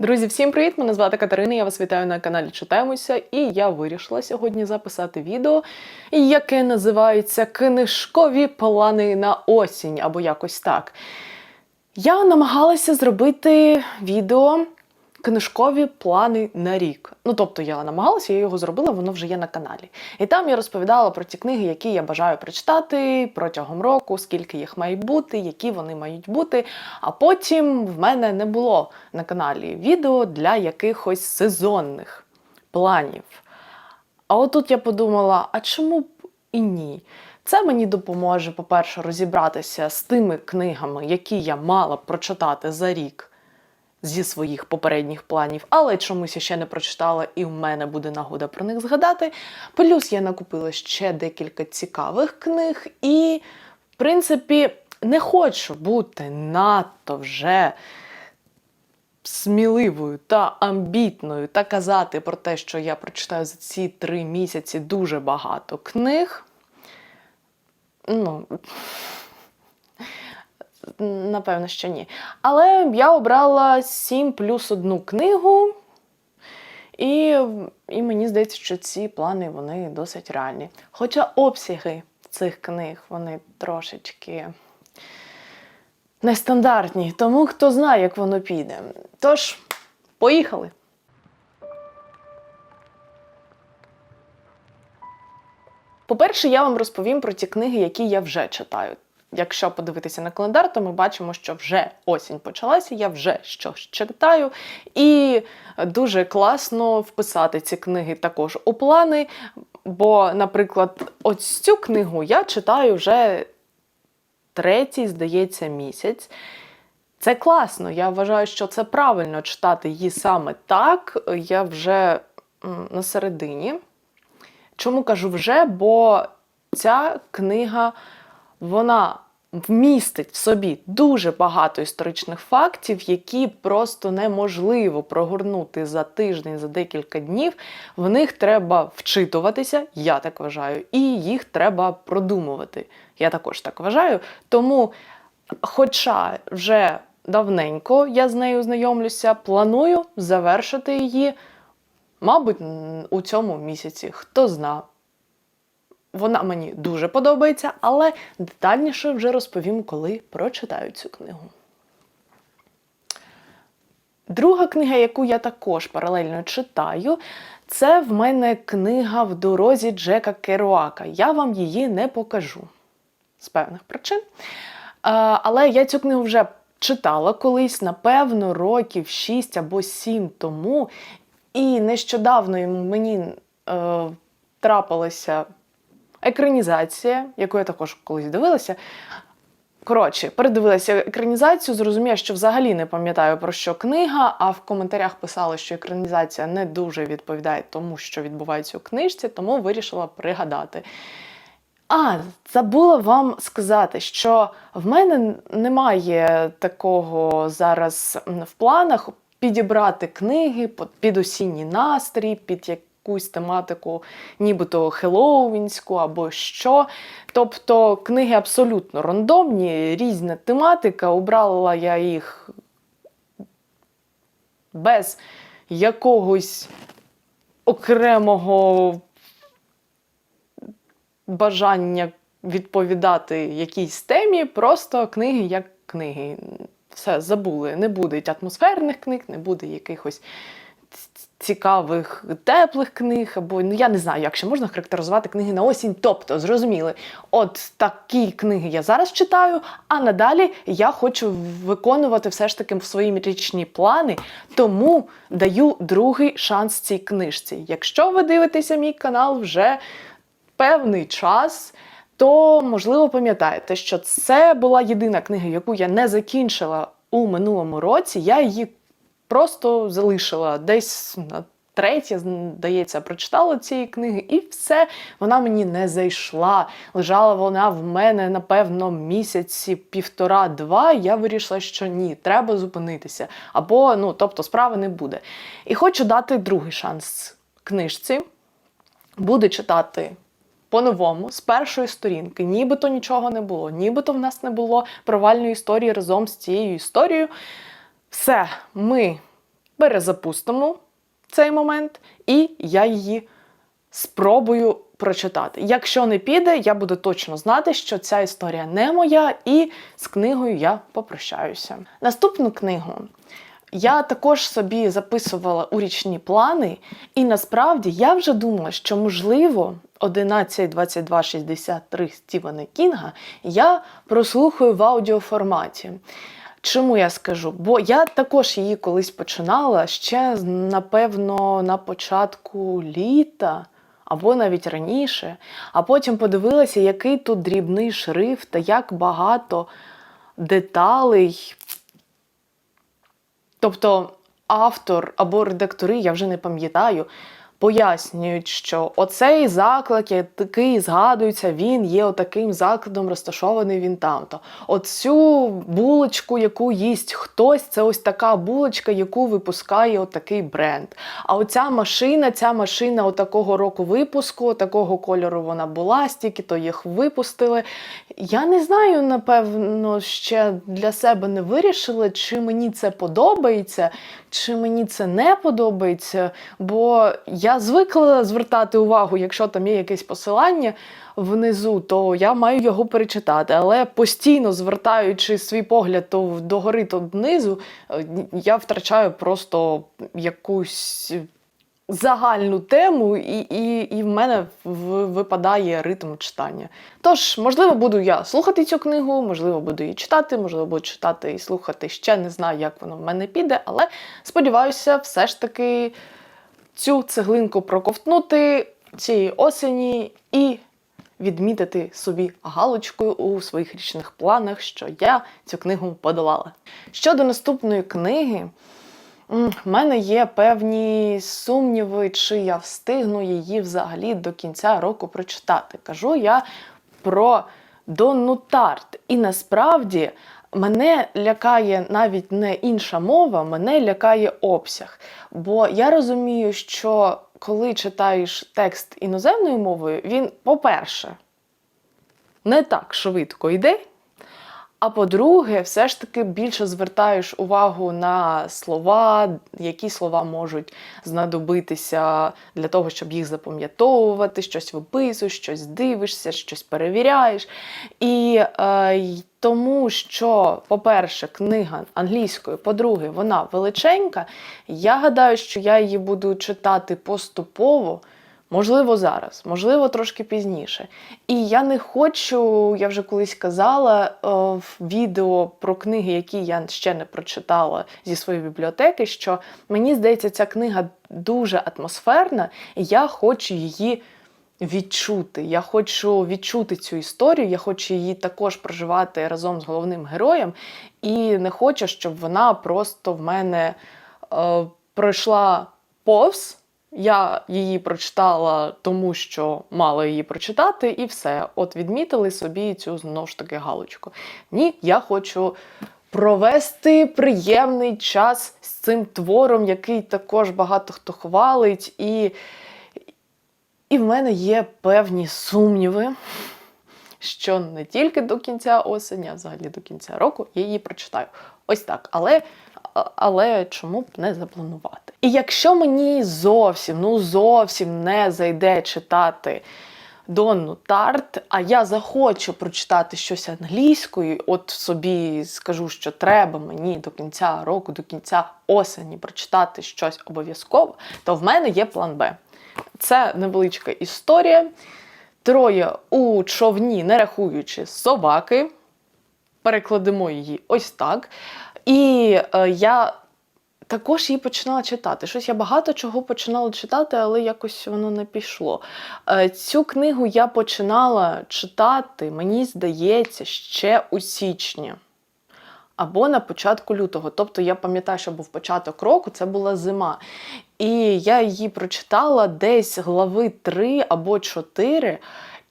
Друзі, всім привіт! Мене звати Катерина. Я вас вітаю на каналі Читаємося, і я вирішила сьогодні записати відео, яке називається Книжкові плани на осінь або якось так. Я намагалася зробити відео книжкові плани на рік. Ну, тобто я намагалася, я його зробила, воно вже є на каналі. І там я розповідала про ті книги, які я бажаю прочитати протягом року, скільки їх має бути, які вони мають бути. А потім в мене не було на каналі відео для якихось сезонних планів. А отут я подумала: а чому б і ні? Це мені допоможе, по-перше, розібратися з тими книгами, які я мала прочитати за рік зі своїх попередніх планів, але чомусь ще не прочитала, і в мене буде нагода про них згадати. Плюс я накупила ще декілька цікавих книг, і, в принципі, не хочу бути надто вже сміливою та амбітною та казати про те, що я прочитаю за ці три місяці дуже багато книг. Ну, напевно, що ні. Але я обрала 7 плюс одну книгу. І, і мені здається, що ці плани вони досить реальні. Хоча обсяги цих книг вони трошечки нестандартні, тому хто знає, як воно піде. Тож, поїхали! По-перше, я вам розповім про ті книги, які я вже читаю. Якщо подивитися на календар, то ми бачимо, що вже осінь почалася, я вже щось читаю. І дуже класно вписати ці книги також у плани. Бо, наприклад, ось цю книгу я читаю вже третій, здається, місяць. Це класно. Я вважаю, що це правильно читати її саме так. Я вже на середині. Чому кажу вже? Бо ця книга вона вмістить в собі дуже багато історичних фактів, які просто неможливо прогорнути за тиждень, за декілька днів. В них треба вчитуватися, я так вважаю, і їх треба продумувати. Я також так вважаю. Тому, хоча вже давненько я з нею знайомлюся, планую завершити її, мабуть, у цьому місяці. Хто зна. Вона мені дуже подобається, але детальніше вже розповім, коли прочитаю цю книгу. Друга книга, яку я також паралельно читаю, це в мене книга в дорозі Джека Керуака. Я вам її не покажу з певних причин. Але я цю книгу вже читала колись, напевно, років 6 або 7 тому. І нещодавно мені е, трапилося екранізація, яку я також колись дивилася. Коротше, передивилася екранізацію, зрозуміла, що взагалі не пам'ятаю про що книга, а в коментарях писали, що екранізація не дуже відповідає тому, що відбувається у книжці, тому вирішила пригадати. А, забула вам сказати, що в мене немає такого зараз в планах підібрати книги під осінній настрій, під якусь тематику, нібито хеллоуінську або що. Тобто книги абсолютно рандомні, різна тематика. Обрала я їх без якогось окремого бажання відповідати якійсь темі, просто книги як книги. Все забули. Не буде атмосферних книг, не буде якихось цікавих, теплих книг, або ну я не знаю, як ще можна характеризувати книги на осінь. Тобто, зрозуміли, от такі книги я зараз читаю, а надалі я хочу виконувати все ж таки в свої річні плани, тому даю другий шанс цій книжці. Якщо ви дивитеся мій канал вже певний час. То, можливо, пам'ятаєте, що це була єдина книга, яку я не закінчила у минулому році. Я її просто залишила десь на третє, здається, прочитала цієї книги, і все, вона мені не зайшла. Лежала вона в мене, напевно, місяці, півтора-два. Я вирішила, що ні, треба зупинитися. Або, ну, тобто, справи не буде. І хочу дати другий шанс книжці. Буду читати. По-новому, з першої сторінки, нібито нічого не було, нібито в нас не було провальної історії разом з цією історією. Все, ми перезапустимо цей момент, і я її спробую прочитати. Якщо не піде, я буду точно знати, що ця історія не моя, і з книгою я попрощаюся. Наступну книгу я також собі записувала у річні плани, і насправді я вже думала, що можливо 11.22.63 Стівена Кінга я прослухаю в аудіоформаті. Чому я скажу? Бо я також її колись починала ще, напевно, на початку літа. Або навіть раніше, а потім подивилася, який тут дрібний шрифт та як багато деталей. Тобто автор або редактори, я вже не пам'ятаю, пояснюють, що оцей заклик, який згадується, він є отаким закладом, розташований він там-то. Оцю булочку, яку їсть хтось, це ось така булочка, яку випускає отакий бренд. А оця машина, ця машина отакого року випуску, такого кольору вона була, стільки то їх випустили. Я не знаю, напевно, ще для себе не вирішила, чи мені це подобається, чи мені це не подобається, бо я звикла звертати увагу, якщо там є якесь посилання внизу, то я маю його перечитати. Але постійно звертаючи свій погляд то догори, то донизу, е, я втрачаю просто якусь. Загальну тему, і і, і в мене випадає ритм читання. Тож, можливо, буду я слухати цю книгу, можливо, буду її читати, можливо, буду читати і слухати. Ще не знаю, як воно в мене піде, але сподіваюся, все ж таки цю цеглинку проковтнути цієї осені і відмітити собі галочкою у своїх річних планах, що я цю книгу подолала. Щодо наступної книги. В мене є певні сумніви, чи я встигну її взагалі до кінця року прочитати. Кажу я про Донну Тарт. І насправді мене лякає навіть не інша мова, мене лякає обсяг. Бо я розумію, що коли читаєш текст іноземною мовою, він, по-перше, не так швидко йде. А по-друге, все ж таки більше звертаєш увагу на слова, які слова можуть знадобитися для того, щоб їх запам'ятовувати, щось виписуєш, щось дивишся, щось перевіряєш. І е, тому, що, по-перше, книга англійською, по-друге, вона величенька, я гадаю, що я її буду читати поступово. Можливо, зараз, можливо, трошки пізніше. І я не хочу, я вже колись казала в відео про книги, які я ще не прочитала зі своєї бібліотеки, що мені здається, ця книга дуже атмосферна, і я хочу її відчути. Я хочу відчути цю історію, я хочу її також проживати разом з головним героєм, і не хочу, щоб вона просто в мене е, пройшла повз. Я її прочитала, тому що мала її прочитати, і все. От відмітили собі цю знову ж таки галочку. Ні, я хочу провести приємний час з цим твором, який також багато хто хвалить, і, і в мене є певні сумніви. Що не тільки до кінця осені, а взагалі до кінця року я її прочитаю. Ось так. Але але чому б не запланувати? І якщо мені зовсім, ну зовсім не зайде читати Донну Тарт, а я захочу прочитати щось англійською, от собі скажу, що треба мені до кінця року, до кінця осені прочитати щось обов'язково, то в мене є план Б. Це невеличка історія. Троє у човні, не рахуючи собаки. Перекладемо її ось так. І е, я також її починала читати. Щось я багато чого починала читати, але якось воно не пішло. Е, цю книгу я починала читати, мені здається, ще у січні. Або на початку лютого. Тобто я пам'ятаю, що був початок року, це була зима. І я її прочитала десь глави 3 або 4.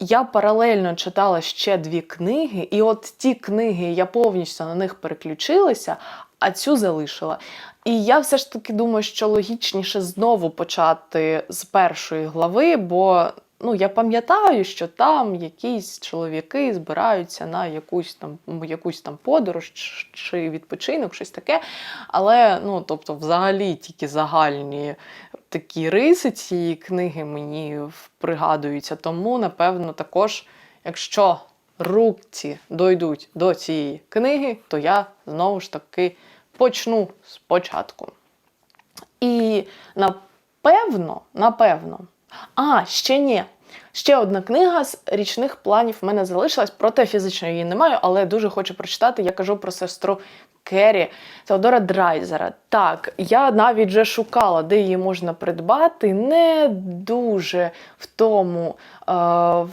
Я паралельно читала ще дві книги, і от ті книги я повністю на них переключилася, а цю залишила. І я все ж таки думаю, що логічніше знову почати з першої глави, бо Ну, я пам'ятаю, що там якісь чоловіки збираються на якусь там якусь там подорож чи відпочинок, щось таке. Але, ну, тобто, взагалі тільки загальні такі риси цієї книги мені пригадуються. Тому, напевно, також, якщо руки дойдуть до цієї книги, то я знову ж таки почну спочатку. І напевно, напевно, а, ще ні. Ще одна книга з річних планів в мене залишилась, проте фізично її не маю, але дуже хочу прочитати. Я кажу про сестру Керрі Теодора Драйзера. Так, я навіть вже шукала, де її можна придбати. Не дуже в тому. Е,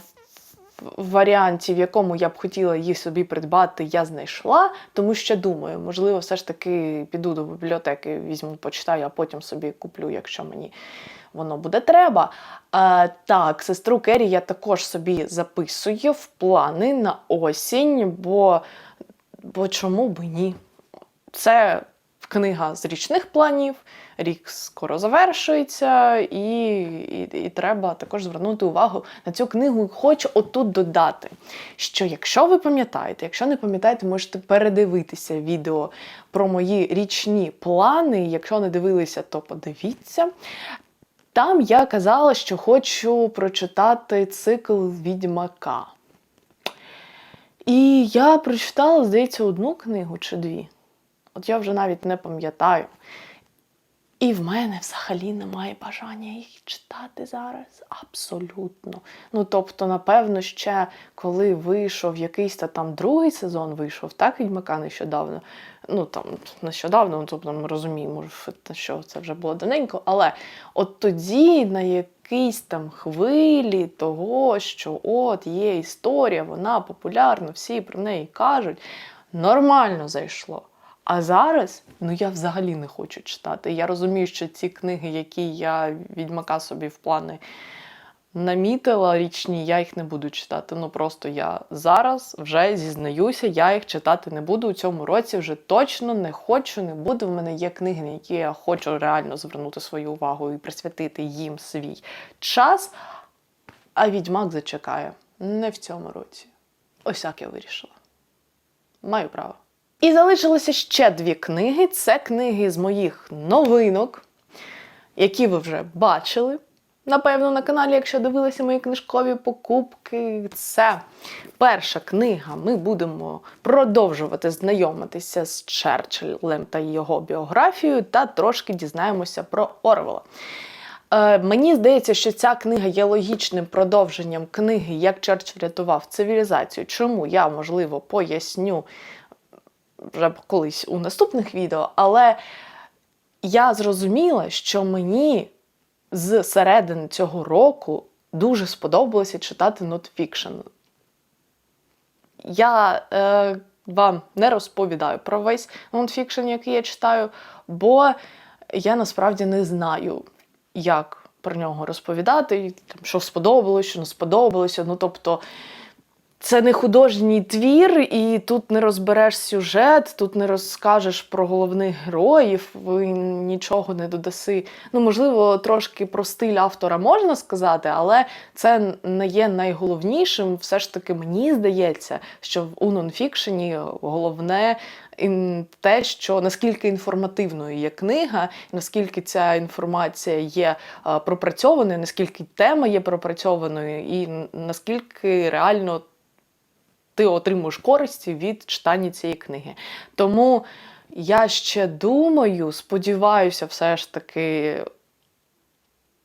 в варіанті, в якому я б хотіла її собі придбати, я знайшла, тому що думаю, можливо, все ж таки піду до бібліотеки, візьму, почитаю, а потім собі куплю, якщо мені воно буде треба. А, так, сестру Керрі я також собі записую в плани на осінь, бо, бо чому би ні? Це книга з річних планів, рік скоро завершується, і, і, і треба також звернути увагу на цю книгу. Хочу отут додати, що якщо ви пам'ятаєте, якщо не пам'ятаєте, можете передивитися відео про мої річні плани. Якщо не дивилися, то подивіться. Там я казала, що хочу прочитати цикл Відьмака. І я прочитала, здається, одну книгу чи дві. От я вже навіть не пам'ятаю. І в мене взагалі немає бажання їх читати зараз. Абсолютно. Ну, тобто, напевно, ще коли вийшов якийсь та там другий сезон, вийшов, так, Відьмака нещодавно. Ну там нещодавно, ну, тобто ми розуміємо, що це вже було давненько. Але от тоді на якійсь там хвилі того, що от є історія, вона популярна, всі про неї кажуть, нормально зайшло. А зараз ну я взагалі не хочу читати. Я розумію, що ці книги, які я відьмака собі в плани намітила річні, я їх не буду читати. Ну просто я зараз вже зізнаюся, я їх читати не буду. У цьому році вже точно не хочу, не буду. В мене є книги, на які я хочу реально звернути свою увагу і присвятити їм свій час. А відьмак зачекає не в цьому році. Ось як я вирішила. Маю право. І залишилося ще дві книги. Це книги з моїх новинок, які ви вже бачили. Напевно, на каналі, якщо дивилися мої книжкові покупки, це перша книга. Ми будемо продовжувати знайомитися з Черчиллем та його біографією, та трошки дізнаємося про Орвела. Е, мені здається, що ця книга є логічним продовженням книги Як Черчилль рятував цивілізацію. Чому я, можливо, поясню вже колись у наступних відео, але я зрозуміла, що мені з середини цього року дуже сподобалося читати нотфікшн. Я е, вам не розповідаю про весь нонфікшн, який я читаю, бо я насправді не знаю, як про нього розповідати, що сподобалося, що не сподобалося. Ну, тобто, це не художній твір, і тут не розбереш сюжет, тут не розкажеш про головних героїв, ви нічого не додаси. Ну, можливо, трошки про стиль автора можна сказати, але це не є найголовнішим. Все ж таки, мені здається, що у нонфікшені головне те, що наскільки інформативною є книга, наскільки ця інформація є пропрацьованою, наскільки тема є пропрацьованою, і наскільки реально ти отримуєш користі від читання цієї книги. Тому я ще думаю, сподіваюся, все ж таки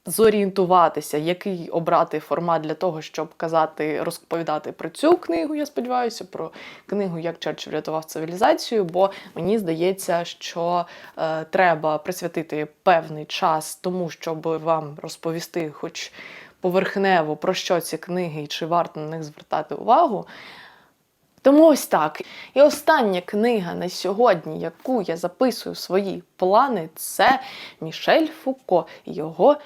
зорієнтуватися, який обрати формат для того, щоб казати, розповідати про цю книгу. Я сподіваюся, про книгу Як Черчилль врятував цивілізацію, бо мені здається, що е, треба присвятити певний час тому, щоб вам розповісти, хоч поверхнево про що ці книги і чи варто на них звертати увагу. Тому ось так. І остання книга на сьогодні, яку я записую свої плани, це Мішель Фуко. Його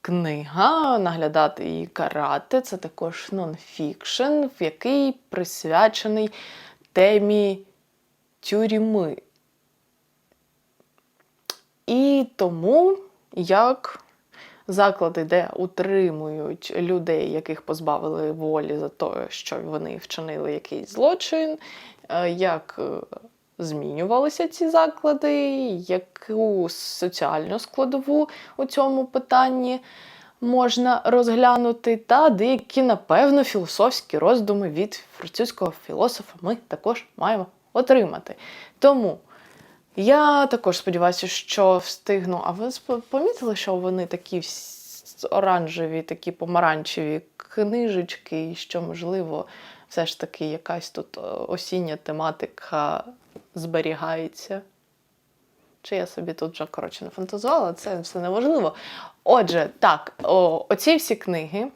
книга Наглядати і карати. Це також нонфікшн, в який присвячений темі тюрми. І тому, як заклади, де утримують людей, яких позбавили волі за те, що вони вчинили якийсь злочин, е, як е, змінювалися ці заклади, яку соціальну складову у цьому питанні можна розглянути, та деякі, напевно, філософські роздуми від французького філософа ми також маємо отримати. Тому я також сподіваюся, що встигну. А ви помітили, що вони такі оранжеві, такі помаранчеві книжечки, і що, можливо, все ж таки якась тут е, осіння тематика зберігається? Чи я собі тут вже коротше не фантазувала, це все неважливо. Отже, так, о, оці всі книги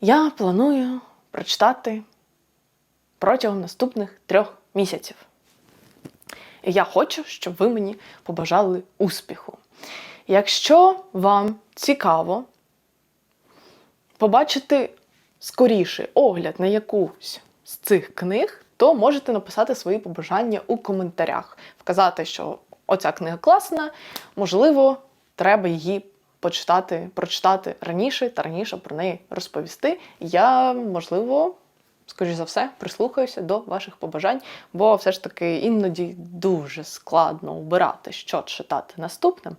я планую прочитати протягом наступних трьох місяців. І я хочу, щоб ви мені побажали успіху. Якщо вам цікаво побачити скоріше огляд на якусь з цих книг, то можете написати свої побажання у коментарях, вказати, що оця книга класна, можливо, треба її почитати, прочитати раніше та раніше про неї розповісти. Я, можливо, скоріш за все, прислухаюся до ваших побажань, бо все ж таки іноді дуже складно обирати, що читати наступним.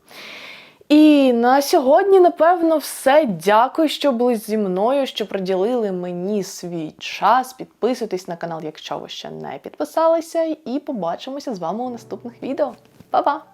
І на сьогодні, напевно, все. Дякую, що були зі мною, що приділили мені свій час. Підписуйтесь на канал, якщо ви ще не підписалися, і побачимося з вами у наступних відео. Па-па!